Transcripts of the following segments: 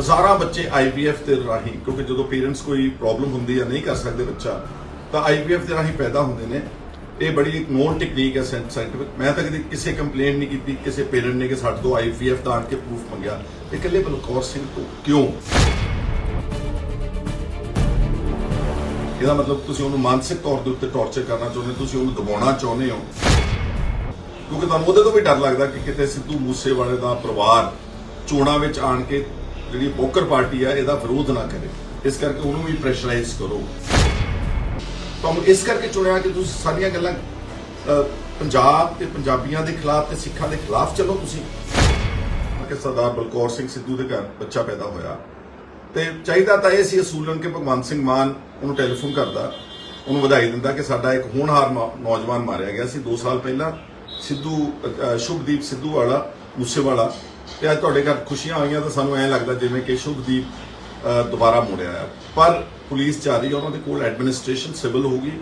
ਹਜ਼ਾਰਾਂ ਬੱਚੇ ਆਈਵੀਐਫ ਦੇ ਰਾਹੀਂ ਕਿਉਂਕਿ ਜਦੋਂ ਪੇਰੈਂਟਸ ਕੋਈ ਪ੍ਰੋਬਲਮ ਹੁੰਦੀ ਹੈ ਨਹੀਂ ਕਰ ਸਕਦੇ ਬੱਚਾ ਤਾਂ ਆਈਵੀਐਫ ਦੇ ਰਾਹੀਂ ਪੈਦਾ ਹੁੰਦੇ ਨੇ। ਇਹ ਬੜੀ ਇੱਕ ਨੋਨ ਟੈਕਨੀਕ ਹੈ ਸਾਇੰਟਿਫਿਕ ਮੈਂ ਤਾਂ ਕਦੇ ਕਿਸੇ ਕੰਪਲੇਂਟ ਨਹੀਂ ਕੀਤੀ ਕਿਸੇ ਪੇਰੈਂਟ ਨੇ ਕਿ ਸਾਡੇ ਤੋਂ ਆਈਵੀਐਫ ਦਾ ਆਣ ਕੇ ਪ੍ਰੂਫ ਮੰਗਿਆ। ਇਹ ਇਕੱਲੇ ਬਲਕੌਰ ਸਿੰਘ ਤੋਂ ਕਿਉਂ? ਇਹਦਾ ਮਤਲਬ ਤੁਸੀਂ ਉਹਨੂੰ ਮਾਨਸਿਕ ਤੌਰ ਦੇ ਉੱਤੇ ਟੌਰਚਰ ਕਰਨਾ ਚਾਹੁੰਦੇ ਹੋ, ਤੁਸੀਂ ਉਹਨੂੰ ਦਬਾਉਣਾ ਚਾਹੁੰਦੇ ਹੋ। ਕਿਉਂਕਿ ਤੁਹਾਨੂੰ ਉਹਦੇ ਤੋਂ ਵੀ ਡਰ ਲੱਗਦਾ ਕਿ ਕਿਤੇ ਸਿੱਧੂ ਮੂਸੇਵਾਲੇ ਦਾ ਪਰਿਵਾਰ ਚੋਣਾਂ ਵਿੱਚ ਆਣ ਕੇ ਜਿਹੜੀ ਬੋਕਰ ਪਾਰਟੀ ਆ, ਇਹਦਾ ਵਿਰੋਧ ਨਾ ਕਰੇ। ਇਸ ਕਰਕੇ ਉਹਨੂੰ ਵੀ ਪ੍ਰੈਸ਼ਰਾਈਜ਼ ਕਰੋ। ਤੁਹਾਨੂੰ ਇਸ ਕਰਕੇ ਚੁਣਿਆ ਕਿ ਤੁਸੀਂ ਸਾਰੀਆਂ ਗੱਲਾਂ ਪੰਜਾਬ ਤੇ ਪੰਜਾਬੀਆਂ ਦੇ ਖਿਲਾਫ ਤੇ ਸਿੱਖਾਂ ਦੇ ਖਿਲਾਫ ਚੱਲੋ ਤੁਸੀਂ। ਕਿ ਸਰਦਾਰ ਬਲਕੌਰ ਸਿੰਘ ਸਿੱਧੂ ਦੇ ਘਰ ਬੱਚਾ ਪੈਦਾ ਹੋਇਆ। ਤੇ ਚਾਹੀਦਾ ਤਾਂ ਇਹ ਸੀ ਅਸੂਲਨ ਕਿ ਭਗਵੰਤ ਸਿੰਘ ਮਾਨ ਉਹਨੂੰ ਟੈਲੀਫੋਨ ਕਰਦਾ, ਉਹਨੂੰ ਵਧਾਈ ਦਿੰਦਾ ਕਿ ਸਾਡਾ ਇੱਕ ਹੋਣਹਾਰ ਨੌਜਵਾਨ ਮਾਰਿਆ ਗਿਆ ਸੀ। 2 ਸਾਲ ਪਹਿਲਾਂ ਸਿੱਧੂ ਸ਼ੁਭਦੀਪ ਸਿੱਧੂ ਵਾਲਾ ਮੂਸੇ ਵਾਲਾ ਤੇ ਅੱਜ ਤੁਹਾਡੇ ਘਰ ਖੁਸ਼ੀਆਂ ਆਈਆਂ ਤਾਂ ਸਾਨੂੰ ਐਂ ਲੱਗਦਾ ਜਿਵੇਂ ਕਿ ਸ਼ੁਭਦੀਪ ਦੁਬਾਰਾ ਮੁੜਿਆ ਹੈ ਪਰ ਪੁਲਿਸ ਜਾ ਰਹੀ ਹੈ, ਉਹਨਾਂ ਦੇ ਕੋਲ ਐਡਮਿਨਿਸਟ੍ਰੇਸ਼ਨ ਸਿਵਲ ਹੋਊਗੀ।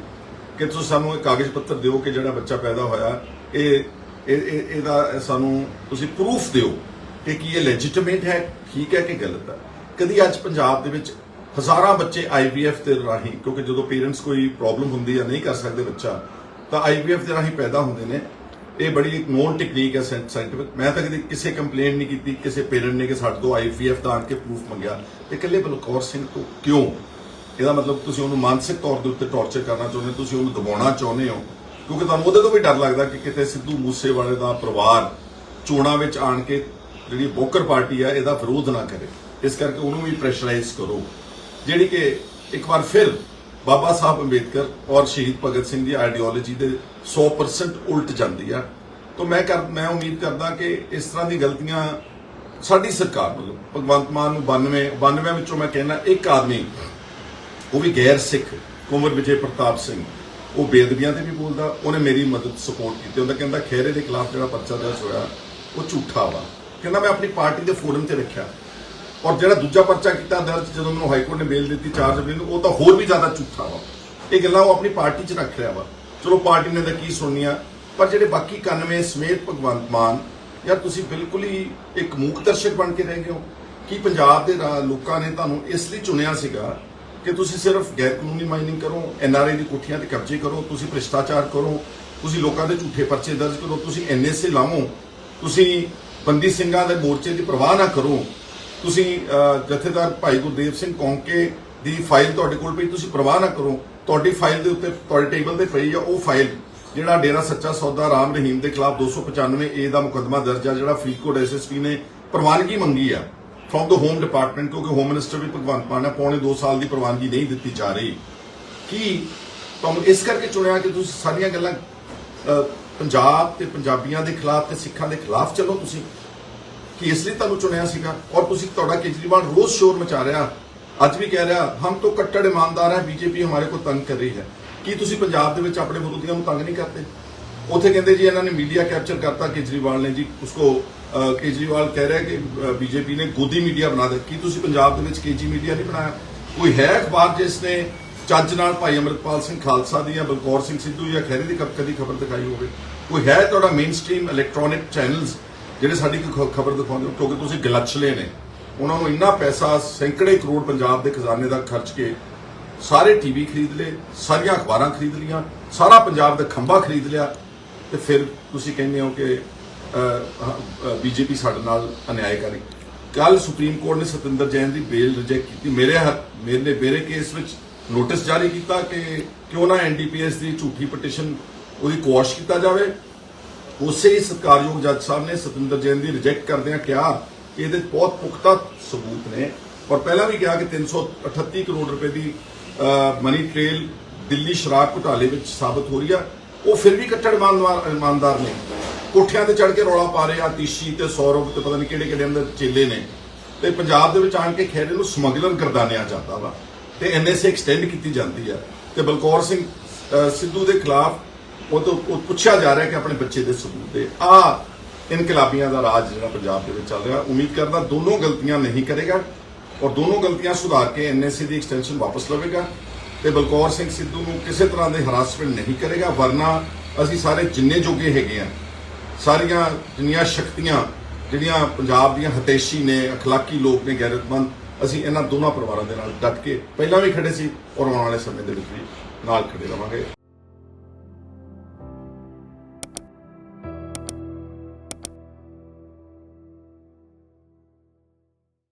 ਕਿ ਤੁਸੀਂ ਸਾਨੂੰ ਇਹ ਕਾਗਜ਼ ਪੱਤਰ ਦਿਓ ਕਿ ਜਿਹੜਾ ਬੱਚਾ ਪੈਦਾ ਹੋਇਆ, ਇਹ, ਇਹ- ਇਹਦਾ ਸਾਨੂੰ ਤੁਸੀਂ ਪ੍ਰੂਫ ਦਿਓ ਕਿ ਕੀ ਇਹ ਲੈਜੀਟੀਮੇਟ ਹੈ, ਠੀਕ ਹੈ ਕਿ ਗਲਤ ਹੈ। ਕਦੀ ਅੱਜ ਪੰਜਾਬ ਦੇ ਵਿੱਚ ਹਜ਼ਾਰਾਂ ਬੱਚੇ ਆਈਵੀਐਫ ਦੇ ਰਾਹੀਂ, ਕਿਉਂਕਿ ਜਦੋਂ ਪੇਰੈਂਟਸ ਕੋਈ ਪ੍ਰੋਬਲਮ ਹੁੰਦੀ ਹੈ, ਨਹੀਂ ਕਰ ਸਕਦੇ ਬੱਚਾ, ਤਾਂ ਆਈਵੀਐਫ ਦੇ ਰਾਹੀਂ ਪੈਦਾ ਹੁੰਦੇ ਨੇ। ਇਹ ਬੜੀ ਇੱਕ ਨੋਨ ਟੈਕਨੀਕ ਹੈ ਸਾਇੰਟਿਫਿਕ ਮੈਂ ਤਾਂ ਕਦੀ ਕਿਸੇ ਕੰਪਲੇਂਟ ਨਹੀਂ ਕੀਤੀ ਕਿਸੇ ਪੇਰੈਂਟ ਨੇ ਕਿ ਸਾਡੇ ਤੋਂ ਆਈਵੀਐਫ ਦਾ ਆਣ ਕੇ ਪ੍ਰੂਫ ਮੰਗਿਆ। ਇਹ ਇਕੱਲੇ ਬਲਕੌਰ ਸਿੰਘ ਤੋਂ ਕਿਉਂ? ਇਹਦਾ ਮਤਲਬ ਤੁਸੀਂ ਉਹਨੂੰ ਮਾਨਸਿਕ ਤੌਰ ਦੇ ਉੱਤੇ ਟੌਰਚਰ ਕਰਨਾ ਚਾਹੁੰਦੇ ਹੋ, ਤੁਸੀਂ ਉਹਨੂੰ ਦਬਾਉਣਾ ਚਾਹੁੰਦੇ ਹੋ? ਕਿਉਂਕਿ ਤੁਹਾਨੂੰ ਉਹਦੇ ਤੋਂ ਵੀ ਡਰ ਲੱਗਦਾ ਕਿ ਕਿਤੇ ਸਿੱਧੂ ਮੂਸੇਵਾਲੇ ਦਾ ਪਰਿਵਾਰ ਚੋਣਾਂ ਵਿੱਚ ਆਣ ਕੇ ਜਿਹੜੀ ਬੋਕਰ ਪਾਰਟੀ ਆ ਇਹਦਾ ਵਿਰੋਧ ਨਾ ਕਰੇ। ਇਸ ਕਰਕੇ ਉਹਨੂੰ ਵੀ ਪ੍ਰੈਸ਼ਰਾਈਜ਼ ਕਰੋ। ਜਿਹੜੀ ਕਿ ਇੱਕ ਵਾਰ ਫਿਰ ਬਾਬਾ ਸਾਹਿਬ ਅੰਬੇਦਕਰ ਔਰ ਸ਼ਹੀਦ ਭਗਤ ਸਿੰਘ ਦੀ ਆਈਡੀਓਲੋਜੀ ਦੇ 100% ਉਲਟ ਜਾਂਦੀ ਆ। ਤਾਂ ਮੈਂ ਕਰ, ਮੈਂ ਉਮੀਦ ਕਰਦਾ ਕਿ ਇਸ ਤਰ੍ਹਾਂ ਦੀ ਗਲਤੀਆਂ ਸਾਡੀ ਸਰਕਾਰ ਵੱਲੋਂ, ਭਗਵੰਤ ਮਾਨ ਨੂੰ 92 92 ਵਿੱਚੋਂ ਮੈਂ ਕਹਿੰਦਾ ਇੱਕ ਆਦਮੀ, ਉਹ ਵੀ ਗੈਰ ਸਿੱਖ, ਕੁੰਵਰ ਵਿਜੇ ਪ੍ਰਤਾਪ ਸਿੰਘ, ਉਹ ਬੇਦਬੀਆਂ ਤੇ ਵੀ ਬੋਲਦਾ, ਉਹਨੇ ਮੇਰੀ ਮਦਦ ਸਪੋਰਟ ਕੀਤੀ। ਉਹਦਾ ਕਹਿੰਦਾ ਖੇਰੇ ਦੇ ਖਿਲਾਫ ਜਿਹੜਾ ਪਰਚਾ ਦਰਜ ਹੋਇਆ, ਉਹ ਝੂਠਾ ਵਾ। ਕਹਿੰਦਾ, ਮੈਂ ਆਪਣੀ ਪਾਰਟੀ ਦੇ ਫੋਰਮ ਤੇ ਰੱਖਿਆ। ਔਰ ਜਿਹੜਾ ਦੂਜਾ ਪਰਚਾ ਕੀਤਾ ਦਰਜ ਜਦੋਂ ਮੈਨੂੰ ਹਾਈ ਕੋਰਟ ਨੇ ਬੇਲ ਦਿੱਤੀ 4 ਜੁਲਾਈ ਨੂੰ, ਉਹ ਤਾਂ ਹੋਰ ਵੀ ਜ਼ਿਆਦਾ ਝੂਠਾ ਵਾ। ਇਹ ਗੱਲਾਂ ਉਹ ਆਪਣੀ ਪਾਰਟੀ 'ਚ ਰੱਖ ਰਿਹਾ ਵਾ। ਚਲੋ ਪਾਰਟੀ ਨੇ ਤਾਂ ਕੀ ਸੁਣਨੀਆਂ ਪਰ ਜਿਹੜੇ ਬਾਕੀ 91 ਸਮੇਤ ਭਗਵੰਤ ਮਾਨ ਯਾਰ ਤੁਸੀਂ ਬਿਲਕੁਲ ਹੀ ਇੱਕ ਮੂਕ ਦਰਸ਼ਕ ਬਣ ਕੇ ਰਹਿ ਗਏ ਹੋ, ਕਿ ਪੰਜਾਬ ਦੇ ਰਾ- ਲੋਕਾਂ ਨੇ ਤੁਹਾਨੂੰ ਇਸ ਲਈ ਚੁਣਿਆ ਸੀਗਾ ਕਿ ਤੁਸੀਂ ਸਿਰਫ ਗੈਰ ਕਾਨੂੰਨੀ ਮਾਈਨਿੰਗ ਕਰੋ ਐਨਆਰਆਈ ਦੀ ਕੋਠੀਆਂ ਤੇ ਕਬਜ਼ੇ ਕਰੋ, ਤੁਸੀਂ ਭ੍ਰਿਸ਼ਟਾਚਾਰ ਕਰੋ, ਤੁਸੀਂ ਲੋਕਾਂ ਦੇ ਝੂਠੇ ਪਰਚੇ ਦਰਜ ਕਰੋ, ਤੁਸੀਂ ਐਨਐਸਏ ਲਾਵੋ ਤੁਸੀਂ ਬੰਦੀ ਸਿੰਘਾਂ ਦੇ ਮੋਰਚੇ ਦੀ ਪਰਵਾਹ ਨਾ ਕਰੋ ਤੁਸੀਂ ਜਥੇਦਾਰ ਭਾਈ ਗੁਰਦੇਵ ਸਿੰਘ ਕੌਂਕੇ ਦੀ ਫਾਈਲ ਤੁਹਾਡੇ ਕੋਲ ਪਈ, ਤੁਸੀਂ ਪ੍ਰਵਾਹ ਨਾ ਕਰੋ। ਤੁਹਾਡੀ ਫਾਈਲ ਦੇ ਉੱਤੇ ਤੁਹਾਡੇ ਟੇਬਲ ਤੇ ਪਈ ਆ ਉਹ ਫਾਈਲ, ਜਿਹੜਾ ਡੇਰਾ ਸੱਚਾ ਸੌਦਾ ਰਾਮ ਰਹੀਮ ਦੇ ਖਿਲਾਫ 295 ਏ ਦਾ ਮੁਕੱਦਮਾ ਦਰਜ ਆ, ਜਿਹੜਾ ਫਰੀਦਕੋਟ ਐਸਐਸਪੀ ਨੇ ਪ੍ਰਵਾਨਗੀ ਮੰਗੀ ਆ ਫਰੋਮ ਦ ਹੋਮ ਡਿਪਾਰਟਮੈਂਟ ਕਿਉਂਕਿ ਹੋਮ ਮਿਨਿਸਟਰ ਵੀ ਭਗਵੰਤ ਮਾਨ ਹੈ ਪੌਣੇ 2 ਸਾਲ ਦੀ ਪ੍ਰਵਾਨਗੀ ਨਹੀਂ ਦਿੱਤੀ ਜਾ ਰਹੀ। ਕੀ ਤੁਹਾਨੂੰ ਇਸ ਕਰਕੇ ਚੁਣਿਆ ਕਿ ਤੁਸੀਂ ਸਾਰੀਆਂ ਗੱਲਾਂ ਪੰਜਾਬ ਤੇ ਪੰਜਾਬੀਆਂ ਦੇ ਖਿਲਾਫ ਤੇ ਸਿੱਖਾਂ ਦੇ ਖਿਲਾਫ ਚੱਲੋ ਤੁਸੀਂ? ਕਿ ਇਸ ਲਈ ਤੁਹਾਨੂੰ ਚੁਣਿਆ ਸੀਗਾ ਔਰ ਤੁਸੀਂ ਤੁਹਾਡਾ ਕੇਜਰੀਵਾਲ ਰੋਜ਼ ਸ਼ੋਰ ਮਚਾ ਰਿਹਾ। ਅੱਜ ਵੀ ਕਹਿ ਰਿਹਾ ਹਮ ਤੋਂ ਕੱਟੜ ਇਮਾਨਦਾਰ ਹੈ ਬੀਜੇਪੀ ਹਮਾਰੇ ਕੋ ਤੰਗ ਕਰ ਰਹੀ ਹੈ। ਕੀ ਤੁਸੀਂ ਪੰਜਾਬ ਦੇ ਵਿੱਚ ਆਪਣੇ ਵਿਰੋਧੀਆਂ ਨੂੰ ਤੰਗ ਨਹੀਂ ਕਰਦੇ? ਉੱਥੇ ਕਹਿੰਦੇ ਜੀ ਇਹਨਾਂ ਨੇ ਮੀਡੀਆ ਕੈਪਚਰ ਕਰਤਾ ਕੇਜਰੀਵਾਲ ਨੇ ਜੀ। ਉਸਕੋ ਅਹ, ਕੇਜਰੀਵਾਲ ਕਹਿ ਰਿਹਾ ਕਿ ਬੀਜੇਪੀ ਨੇ ਗੋਦੀ ਮੀਡੀਆ ਬਣਾ ਦਿੱਤਾ। ਕੀ ਤੁਸੀਂ ਪੰਜਾਬ ਦੇ ਵਿੱਚ ਕੇਜੀ ਮੀਡੀਆ ਨਹੀਂ ਬਣਾਇਆ? ਕੋਈ ਹੈ ਅਖਬਾਰ ਜਿਸ ਨੇ ਚੱਜ ਨਾਲ ਭਾਈ ਅਮਰਿਤਪਾਲ ਸਿੰਘ ਖਾਲਸਾ ਦੀ ਜਾਂ ਬਲਕੌਰ ਸਿੰਘ ਸਿੱਧੂ ਜਾਂ ਖੈਰੇ ਦੀ ਕ- ਕਦੀ ਖਬਰ ਦਿਖਾਈ ਹੋਵੇ? ਕੋਈ ਹੈ ਤੁਹਾਡਾ ਮੇਨ ਸਟ੍ਰੀਮ ਇਲੈਕਟ੍ਰੋਨਿਕ ਚੈਨਲਸ ਜਿਹੜੇ ਸਾਡੀ ਖਬਰ ਦਿਖਾਉਂਦੇ ਹੋ ਕਿਉਂਕਿ ਤੁਸੀਂ ਗਲਤਛਲੇ ਨੇ, ਉਹਨਾਂ ਨੂੰ ਇੰਨਾ ਪੈਸਾ ਸੈਂਕੜੇ ਕਰੋੜ ਪੰਜਾਬ ਦੇ ਖਜ਼ਾਨੇ ਦਾ ਖਰਚ ਕੇ ਸਾਰੇ ਟੀਵੀ ਖਰੀਦ ਲਏ, ਸਾਰੀਆਂ ਅਖਬਾਰਾਂ ਖਰੀਦ ਲੀਆਂ ਸਾਰਾ ਪੰਜਾਬ ਦਾ ਖੰਭਾ ਖਰੀਦ ਲਿਆ, ਤੇ ਫਿਰ ਤੁਸੀਂ ਕਹਿੰਦੇ ਹੋ ਕਿ ਬੀਜੇਪੀ ਸਾਡੇ ਨਾਲ ਅਨਿਆਏ ਕਰੀ ਕੱਲ ਸੁਪਰੀਮ ਕੋਰਟ ਨੇ ਸਤਿੰਦਰ ਜੈਨ ਦੀ ਬੇਲ ਰਿਜੈਕਟ ਕੀਤੀ। ਮੇਰੇ ਹੱਥ ਮੇਰੇ ਮੇਰੇ ਕੇਸ ਵਿੱਚ ਨੋਟਿਸ ਜਾਰੀ ਕੀਤਾ ਕਿ ਕਿਉਂ ਨਾ ਐਨਡੀਪੀਐਸ ਦੀ ਝੂਠੀ ਪਟੀਸ਼ਨ ਉਹਦੀ ਕੁਆਸ਼ ਕੀਤਾ ਜਾਵੇ। ਉਸੇ ਹੀ ਸਤਿਕਾਰਯੋਗ ਜੱਜ ਸਾਹਿਬ ਨੇ ਸਤਿੰਦਰ ਜੈਨ ਦੀ ਰਿਜੈਕਟ ਕਰਦਿਆਂ ਕਿਹਾ ਕਿ ਇਹਦੇ 'ਚ ਬਹੁਤ ਪੁਖਤਾ ਸਬੂਤ ਨੇ। ਔਰ ਪਹਿਲਾਂ ਵੀ ਕਿਹਾ ਕਿ 338 ਕਰੋੜ ਰੁਪਏ ਦੀ ਮਨੀ ਟ੍ਰੇਲ ਦਿੱਲੀ ਸ਼ਰਾਬ ਘੁਟਾਲੇ ਵਿੱਚ ਸਾਬਤ ਹੋ ਰਹੀ ਆ। ਉਹ ਫਿਰ ਵੀ ਕੱਟੜ ਇਮਾਨਦਾਰ ਇਮਾਨਦਾਰ ਨੇ। ਕੋਠਿਆਂ ਤੇ ਚੜ ਕੇ ਰੌਲਾ ਪਾ ਰਹੇ ਆ ਤੀਸ਼ੀ ਤੇ ਸੌਰਵ ਤੇ ਪਤਾ ਨਹੀਂ ਕਿਹੜੇ ਕਿਹੜੇ ਅੰਦਰ ਚੇਲੇ ਨੇ। ਤੇ ਪੰਜਾਬ ਦੇ ਵਿੱਚ ਆਣ ਕੇ ਖੈਰੇ ਨੂੰ ਸਮਗਲਰ ਗਰਦਾਨਿਆ ਜਾਂਦਾ ਵਾ। ਤੇ ਐਨਐਸਏ ਐਕਸਟੈਂਡ ਕੀਤੀ ਜਾਂਦੀ ਆ। ਤੇ ਬਲਕੌਰ ਸਿੰਘ ਸਿੱਧੂ ਦੇ ਖਿਲਾਫ ਉਹ ਤੋਂ ਉਹ ਪੁੱਛਿਆ ਜਾ ਰਿਹਾ ਕਿ ਆਪਣੇ ਬੱਚੇ ਦੇ ਸਬੂਤ ਦੇ ਆ ਇਨਕਲਾਬੀਆਂ ਦਾ ਰਾਜ ਜਿਹੜਾ ਪੰਜਾਬ ਦੇ ਵਿੱਚ ਚੱਲ ਰਿਹਾ ਉਮੀਦ ਕਰਦਾ ਦੋਨੋਂ ਗਲਤੀਆਂ ਨਹੀਂ ਕਰੇਗਾ ਔਰ ਦੋਨੋਂ ਗਲਤੀਆਂ ਸੁਧਾਰ ਕੇ ਐਨਐਸਏ ਦੀ ਐਕਸਟੈਂਸ਼ਨ ਵਾਪਸ ਲਵੇਗਾ ਤੇ ਬਲਕੌਰ ਸਿੰਘ ਸਿੱਧੂ ਨੂੰ ਕਿਸੇ ਤਰ੍ਹਾਂ ਦੇ ਹਰਾਸਮੈਂਟ ਨਹੀਂ ਕਰੇਗਾ ਵਰਨਾ ਅਸੀਂ ਸਾਰੇ ਜਿੰਨੇ ਜੋਗੇ ਹੈਗੇ ਆ ਸਾਰੀਆਂ ਜਿੰਨੀਆਂ ਸ਼ਕਤੀਆਂ ਜਿਹੜੀਆਂ ਪੰਜਾਬ ਦੀਆਂ ਹਤੇਸ਼ੀ ਨੇ اخلاقی ਲੋਕ ਨੇ ਗੈਰਤਮੰਦ ਅਸੀਂ ਇਹਨਾਂ ਦੋਨਾਂ ਪਰਿਵਾਰਾਂ ਦੇ ਨਾਲ ਡਟ ਕੇ ਪਹਿਲਾਂ ਵੀ ਖੜੇ ਸੀ ਔਰ ਆਉਣ ਵਾਲੇ ਸਮੇਂ ਦੇ ਵਿੱਚ ਵੀ ਨਾਲ ਖੜੇ ਰਵਾਂਗੇ